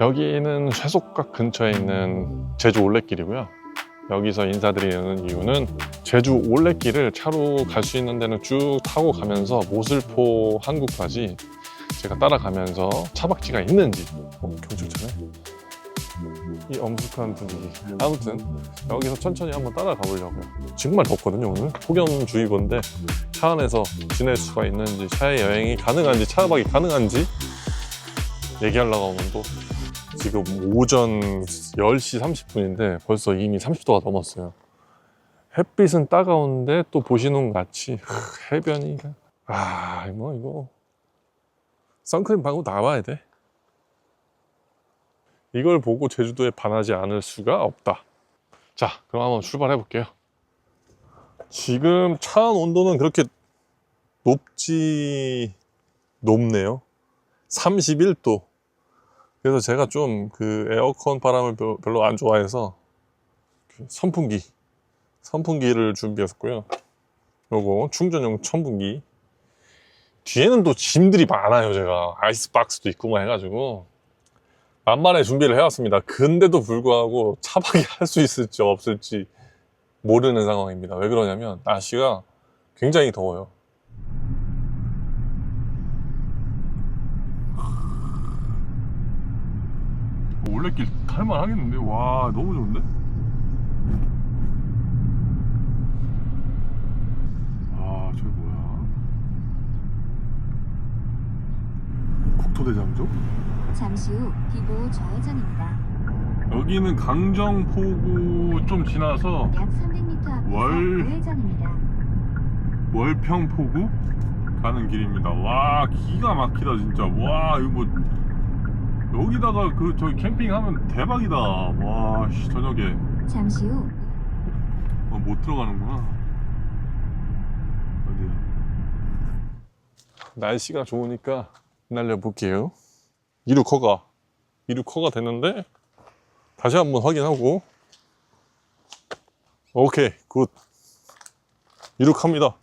여기는 쇠속각 근처에 있는 제주 올레길이고요. 여기서 인사드리는 이유는 제주 올레길을 차로 갈 수 있는 데는 쭉 타고 가면서 모슬포 항구까지 제가 따라가면서 차박지가 있는지 어, 경찰차네 이 엄숙한 분위기. 아무튼 여기서 천천히 한번 따라가 보려고요. 정말 덥거든요 오늘. 폭염주의보인데 차 안에서 지낼 수가 있는지 차의 여행이 가능한지 차박이 가능한지 얘기하려고 하면 또 지금 오전 10시 30분인데 벌써 이미 30도가 넘었어요. 햇빛은 따가운데 또 보시는 같이 하, 해변이. 아 뭐 이거. 선크림 바르고 나와야 돼. 이걸 보고 제주도에 반하지 않을 수가 없다. 자 그럼 한번 출발해 볼게요. 지금 차 온도는 그렇게 높지 높네요. 31도 그래서 제가 좀 그 에어컨 바람을 별- 별로 안 좋아해서 그 선풍기 선풍기를 준비했고요. 요거 충전용 선풍기. 뒤에는 또 짐들이 많아요 제가. 아이스박스도 있고 뭐 해가지고. 만만에 준비를 해왔습니다. 근데도 불구하고 차박이 할 수 있을지 없을지 모르는 상황입니다. 왜 그러냐면 날씨가 굉장히 더워요 올레길 탈만 하겠는데 와 너무 좋은데 아 저기 뭐야 국토대장정 잠시 후 비보 좌회전입니다. 여기는 강정포구 좀 지나서 약 300m 앞에서 월- 우회전입니다. 월평포구 가는 길입니다. 와 기가 막히다 진짜. 와 이거 뭐 여기다가 그 저기 캠핑하면 대박이다. 와 씨, 저녁에 잠시 후 어, 못 들어가는구나. 어디야? 날씨가 좋으니까 날려볼게요. 이륙허가 이륙허가 됐는데 다시 한번 확인하고 오케이 굿 이륙합니다.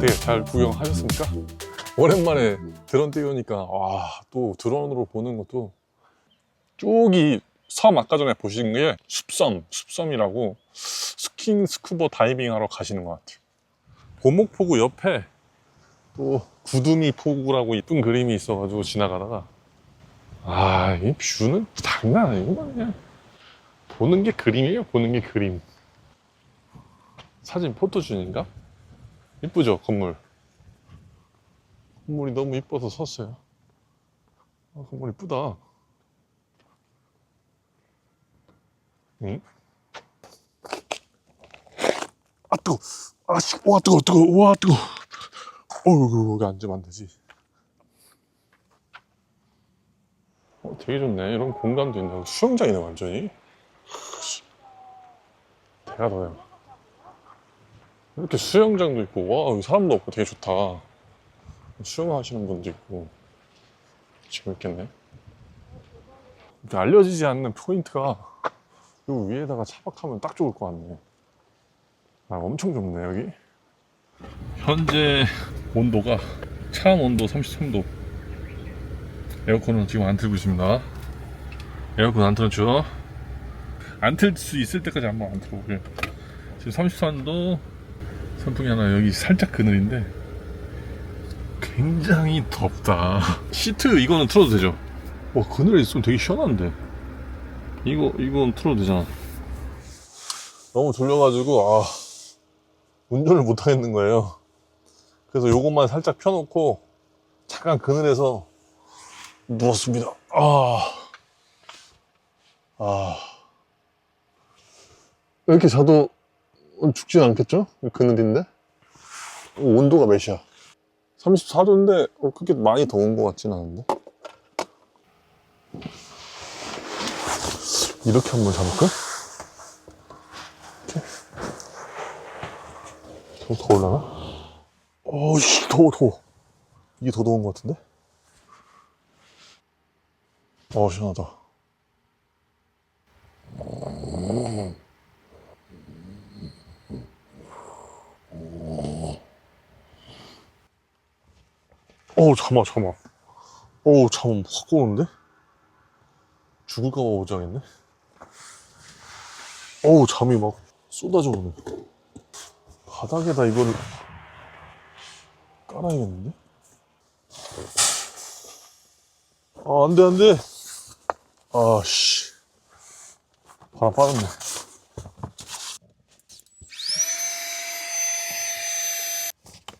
되게 잘 구경하셨습니까? 오랜만에 드론 띄우니까 와, 또 드론으로 보는 것도 쪽이 섬 아까 전에 보신 게 숲섬, 숲섬이라고 스킨 스쿠버 다이빙 하러 가시는 것 같아요. 고목포구 옆에 또 구두미 포구라고 이쁜 그림이 있어가지고 지나가다가 아, 이 뷰는 장난 아니구만 보는 게 그림이에요, 보는 게 그림. 사진 포토준인가? 이쁘죠 건물. 건물이 너무 이뻐서 섰어요. 아, 건물 이쁘다. 응? 아 뜨거. 아씨. 와 뜨거 뜨거. 와 뜨거. 어우 여기 앉으면 안 되지. 어, 되게 좋네. 이런 공간도 있네. 수영장이네 완전히. 대가 더워요 이렇게 수영장도 있고 와 사람도 없고 되게 좋다. 수영하시는 분도 있고. 재밌겠네. 이렇게 알려지지 않는 포인트가 요 위에다가 차박하면 딱 좋을 것 같네. 아 엄청 좁네 여기. 현재 온도가 차원 온도 33도. 에어컨은 지금 안 틀고 있습니다. 에어컨 안 틀었죠? 안 틀 수 있을 때까지 한번 안 틀어볼게요. 지금 33도 선풍기 하나 여기 살짝 그늘인데 굉장히 덥다. 시트 이거는 틀어도 되죠? 와 그늘에 있으면 되게 시원한데. 이거 이건 틀어도 되잖아. 너무 졸려가지고 아 운전을 못 하겠는 거예요. 그래서 요것만 살짝 펴놓고 잠깐 그늘에서 누웠습니다. 아, 아. 이렇게 자도 죽진 않겠죠? 그늘인데? 온도가 몇이야? 34도인데 어, 그렇게 많이 더운 것 같진 않은데 이렇게 한번 잡을까? 이렇게 좀 더울라나? 어우씨 더워 더워 이게 더 더운 것 같은데? 어 시원하다 어우 잠깐만 잠깐만. 어우 잠깐만 확 오는데? 죽을까봐 오장했네? 어우 잠이 막 쏟아져 오네. 바닥에다 이거를 깔아야겠는데? 아 안돼 안돼! 아씨. 바람 빠졌네.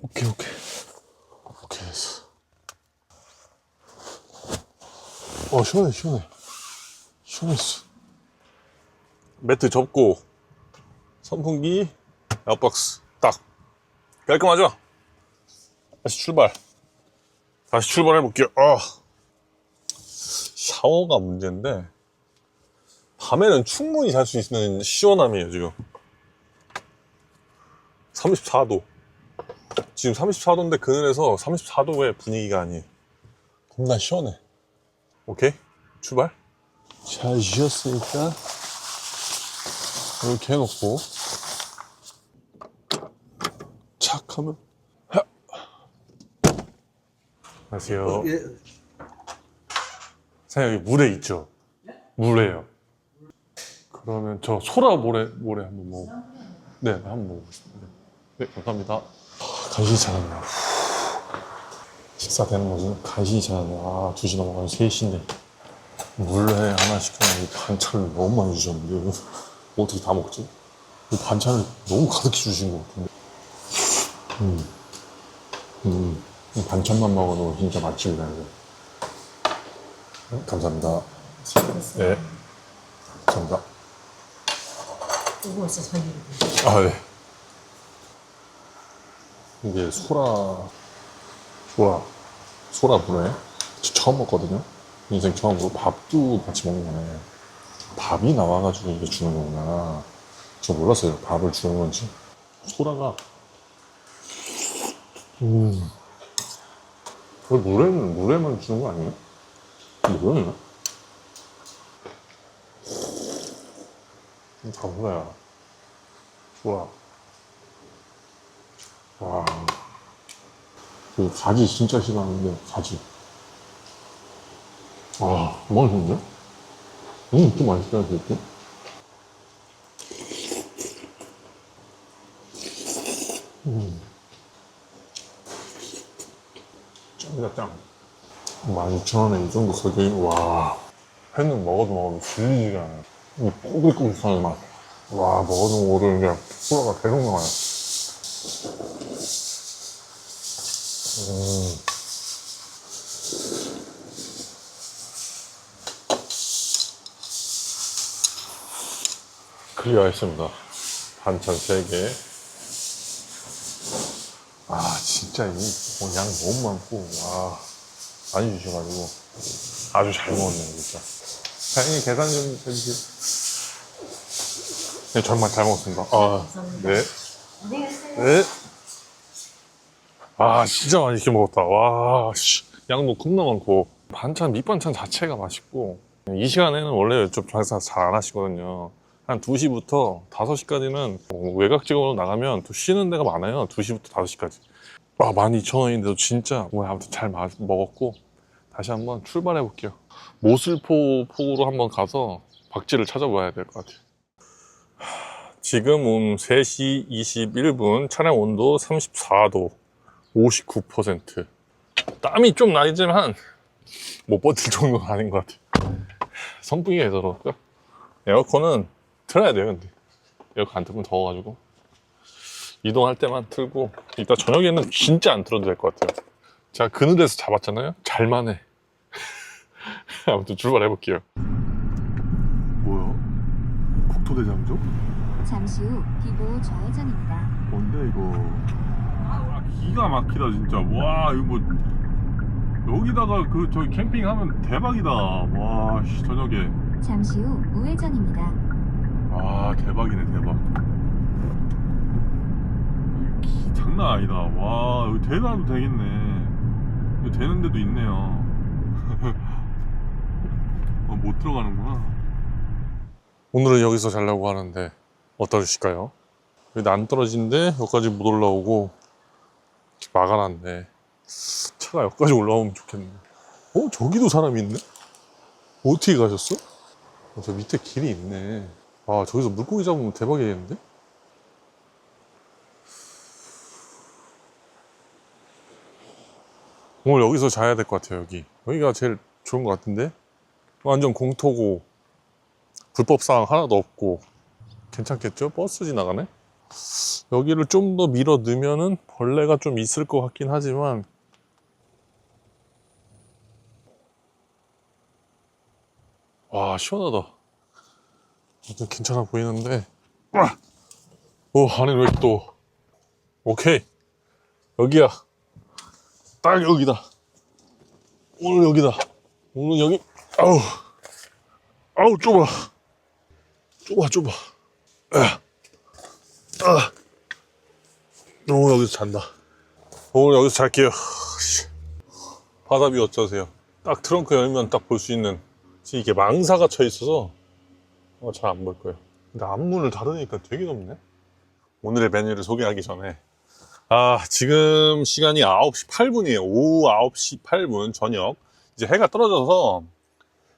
오케이 오케이 됐어 어 시원해 시원해. 시원했어. 매트 접고 선풍기 에어박스 딱. 깔끔하죠? 다시 출발. 다시 출발해 볼게요. 아. 샤워가 문제인데 밤에는 충분히 잘 수 있는 시원함이에요 지금. 34도. 지금 34도인데 그늘에서 34도의 분위기가 아니에요. 겁나 시원해 오케이. 출발. 잘 쉬었으니까 이렇게 해놓고 착 하면 하. 안녕하세요. 예, 사장님 여기 물에 있죠? 물에요. 그러면 저 소라 모래 모래 한번 먹어. 네 한번 먹어보겠습니다. 네 감사합니다. 아, 간신히 잘하네요 식사 되는 거지. 간신히 잘하네요 아 2시 넘어가면 3시인데. 물회 하나 시켰는데 반찬을 너무 많이 주셨는데. 어떻게 다 먹지? 이 반찬을 너무 가득히 주신 것 같은데. 음. 음. 이 반찬만 먹어도 진짜 맛집이다 이거 네, 감사합니다. 네. 감사합니다. 뜨거워서 자기를 아, 네. 이게 소라, 소라, 소라. 저 처음 먹거든요. 인생 처음으로 밥도 같이 먹는 거네. 밥이 나와가지고 이게 주는 거구나. 저 몰랐어요. 밥을 주는 건지. 소라가, 음. 그 물에는, 물에만 주는 거 아니에요? 모르겠네. 가보자. 좋아. 와. 그 가지 진짜 싫어하는데 가지. 아, 맛있는데? 음, 또 맛있다, 이렇게. 음. 짱이다, 짱. 12,000원에 이 정도 가격이, 와. 회는 먹어도 먹어도 질리지가 않아요. 이 꼬글꼬글한 맛. 와, 먹어도 모르는 게 소라가 계속 나와요. 음. 클리어했습니다. 반찬 3개. 아, 진짜 이 어, 양 너무 많고, 와, 많이 주셔가지고 아주 잘 먹었네요, 진짜. 사장님 계산 좀 해주세요. 네, 정말 잘 먹었습니다. 아, 네. 네. 아, 진짜 맛있게 먹었다. 와, 씨. 양도 겁나 많고. 반찬, 밑반찬 자체가 맛있고. 이 시간에는 원래 이쪽 장사 잘 안 하시거든요. 한 2시부터 5시까지는 외곽지역으로 나가면 또 쉬는 데가 많아요. 2시부터 5시까지. 와, 12,000원인데도 진짜 뭐 아무튼 잘 마- 먹었고 다시 한번 출발해 볼게요. 모슬포 폭으로 한번 가서 박쥐를 찾아봐야 될 것 같아요. 지금은 3시 21분, 차량 온도 34도, 59%. 땀이 좀 나지만 못 버틸 정도는 아닌 것 같아요. 선풍기가 해서 그럴까? 에어컨은 틀어야 돼요, 근데. 에어컨 안 틀면 더워가지고. 이동할 때만 틀고, 이따 저녁에는 진짜 안 틀어도 될 것 같아요. 제가 그늘에서 잡았잖아요? 잘만 해. 아무튼 출발해 볼게요. 뭐야? 국토대장정? 잠시 후 비보 좌회전입니다. 뭔데 이거 아, 기가 막히다 진짜. 와 이거 뭐 여기다가 그 저기 캠핑하면 대박이다. 와 씨, 저녁에. 잠시 후 우회전입니다. 아 대박이네 대박. 기, 장난 아니다. 와 여기 대나도 되겠네. 여기 되는 데도 있네요. 어, 못 들어가는구나. 오늘은 여기서 자려고 하는데 어떠실까요? 여기 안 떨어지는데 여기까지 못 올라오고 막아놨네. 차가 여기까지 올라오면 좋겠네. 어? 저기도 사람이 있네? 어떻게 가셨어? 어, 저 밑에 길이 있네. 아, 저기서 물고기 잡으면 대박이겠는데? 오늘 여기서 자야 될 것 같아요, 여기. 여기가 제일 좋은 것 같은데? 완전 공토고, 불법사항 하나도 없고, 괜찮겠죠? 버스 지나가네? 여기를 좀 더 밀어 넣으면은 벌레가 좀 있을 것 같긴 하지만, 와, 시원하다. 좀 괜찮아 보이는데, 아! 오, 안에 왜 또, 오케이. 여기야. 딱 여기다. 오늘 여기다. 오늘 여기, 아우, 아우, 좁아. 좁아, 좁아. 아, 아. 오늘 여기서 잔다. 오늘 여기서 잘게요. 씨. 바다비 어쩌세요? 딱 트렁크 열면 딱 볼 수 있는, 지금 이게 망사가 쳐 있어서, 어, 잘 안 볼 거예요. 근데 앞문을 닫으니까 되게 높네? 오늘의 메뉴를 소개하기 전에, 아, 지금 시간이 9시 8분이에요. 오후 9시 8분, 저녁. 이제 해가 떨어져서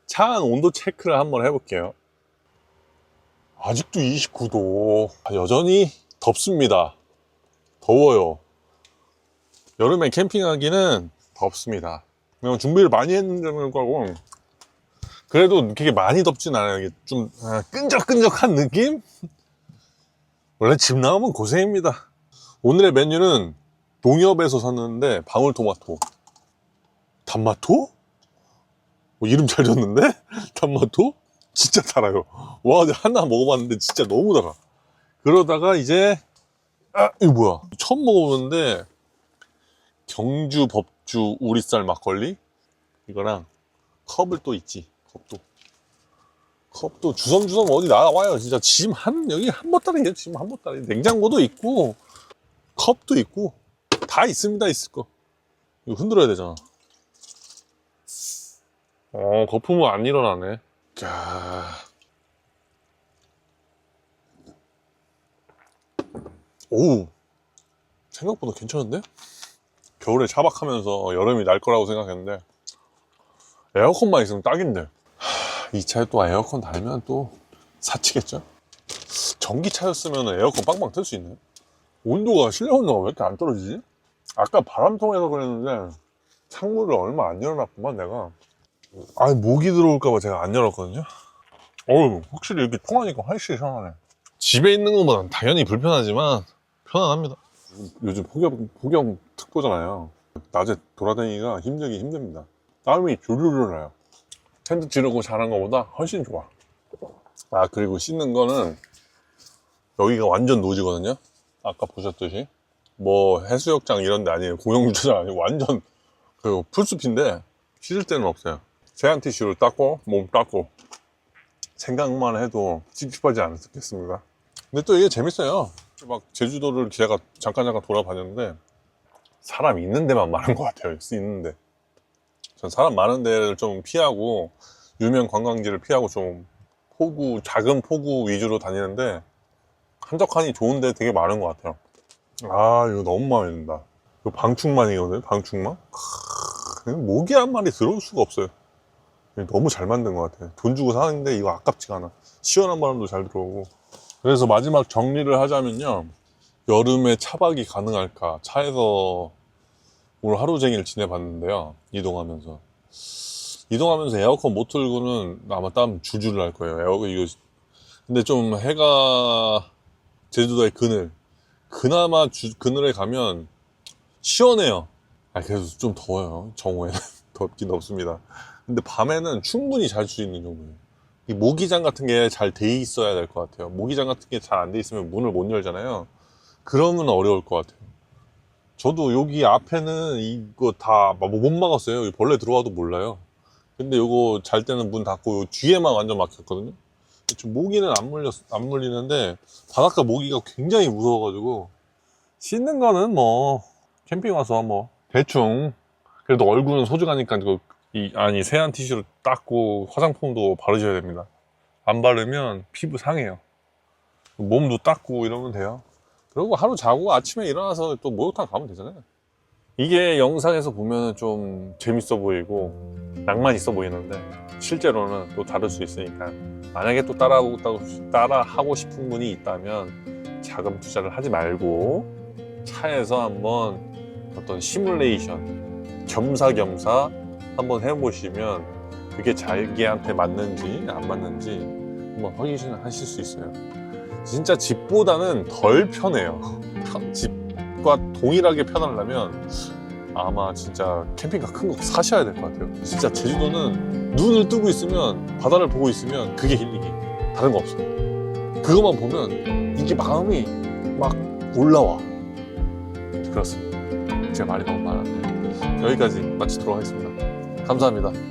차 안 온도 체크를 한번 해볼게요. 아직도 29도. 여전히 덥습니다. 더워요. 여름에 캠핑하기는 덥습니다. 그냥 준비를 많이 했는데도 불구하고 그래도 그렇게 많이 덥진 않아요. 좀 아, 끈적끈적한 느낌? 원래 집 나오면 고생입니다. 오늘의 메뉴는 농협에서 샀는데 방울토마토. 단마토? 뭐 이름 잘 줬는데? 단마토? 진짜 달아요. 와, 하나 먹어봤는데 진짜 너무 달아. 그러다가 이제, 아, 이거 뭐야. 처음 먹어보는데, 경주 법주 우리쌀 막걸리? 이거랑 컵을 또 있지. 컵도. 컵도 주섬주섬 어디 나와요. 진짜 짐 한, 여기 한 보따리에요. 짐 한 보따리. 냉장고도 있고, 컵도 있고, 다 있습니다. 있을 거. 이거 흔들어야 되잖아. 어, 거품은 안 일어나네. 자. 오. 생각보다 괜찮은데? 겨울에 차박하면서 여름이 날 거라고 생각했는데, 에어컨만 있으면 딱인데. 하, 이 차에 또 에어컨 달면 또 사치겠죠? 전기차였으면 에어컨 빵빵 틀 수 있네. 온도가, 실내 온도가 왜 이렇게 안 떨어지지? 아까 바람통에서 그랬는데, 창문을 얼마 안 열어놨구만, 내가. 아니 모기 들어올까봐 제가 안 열었거든요. 어우 확실히 이렇게 통하니까 훨씬 시원하네. 집에 있는 것보다는 당연히 불편하지만 편안합니다. 요즘 폭염 폭염 특보잖아요. 낮에 돌아다니기가 힘들기 힘듭니다. 땀이 줄줄줄 나요. 텐트 지르고 자는 것보다 훨씬 좋아. 아 그리고 씻는 거는 여기가 완전 노지거든요. 아까 보셨듯이 뭐 해수욕장 이런 데 아니에요. 공영주차장 아니고 완전 그 풀숲인데 씻을 데는 없어요. 세안 티슈로 닦고 몸 닦고 생각만 해도 찝찝하지 않겠습니다. 근데 또 이게 재밌어요. 막 제주도를 제가 잠깐 잠깐 돌아봤는데 사람 있는 데만 많은 것 같아요. 있는데 전 사람 많은 데를 좀 피하고 유명 관광지를 피하고 좀 포구 작은 포구 위주로 다니는데 한적하니 좋은 데 되게 많은 것 같아요. 아 이거 너무 마음에 든다. 이거 방충망이거든요. 방충망. 크, 모기 한 마리 들어올 수가 없어요. 너무 잘 만든 것 같아요. 돈 주고 사는데 이거 아깝지가 않아. 시원한 바람도 잘 들어오고. 그래서 마지막 정리를 하자면요. 여름에 차박이 가능할까? 차에서 오늘 하루 종일 지내봤는데요. 이동하면서. 이동하면서 에어컨 못 틀고는 아마 땀 줄줄 날 거예요. 에어컨 이거. 근데 좀 해가 제주도의 그늘. 그나마 주- 그늘에 가면 시원해요. 아, 그래도 좀 더워요. 정오에는. 덥긴 덥습니다. 근데 밤에는 충분히 잘 수 있는 정도예요. 이 모기장 같은 게 잘 돼 있어야 될 것 같아요. 모기장 같은 게 잘 안 돼 있으면 문을 못 열잖아요. 그러면 어려울 것 같아요. 저도 여기 앞에는 이거 다 못 막았어요. 벌레 들어와도 몰라요. 근데 이거 잘 때는 문 닫고 요 뒤에만 완전 막혔거든요. 좀 모기는 안 물렸 안 물리는데 바닷가 모기가 굉장히 무서워가지고 씻는 거는 뭐 캠핑 와서 뭐 대충 그래도 얼굴은 소중하니까 그 이 아니 세안 티슈를 닦고 화장품도 바르셔야 됩니다. 안 바르면 피부 상해요. 몸도 닦고 이러면 돼요. 그리고 하루 자고 아침에 일어나서 또 목욕탕 가면 되잖아요. 이게 영상에서 보면 좀 재밌어 보이고 낭만 있어 보이는데 실제로는 또 다를 수 있으니까 만약에 또 따라하고 따라 하고 싶은 분이 있다면 자금 투자를 하지 말고 차에서 한번 어떤 시뮬레이션 겸사겸사 한번 해보시면 그게 자기한테 맞는지 안 맞는지 한번 확인하실 수 있어요. 진짜 집보다는 덜 편해요. 집과 동일하게 편하려면 아마 진짜 캠핑카 큰 거 사셔야 될 것 같아요. 진짜 제주도는 눈을 뜨고 있으면 바다를 보고 있으면 그게 힐링이 다른 거 없어요. 그것만 보면 이게 마음이 막 올라와. 그렇습니다. 제가 말이 너무 많았네요. 여기까지 마치도록 하겠습니다. 감사합니다.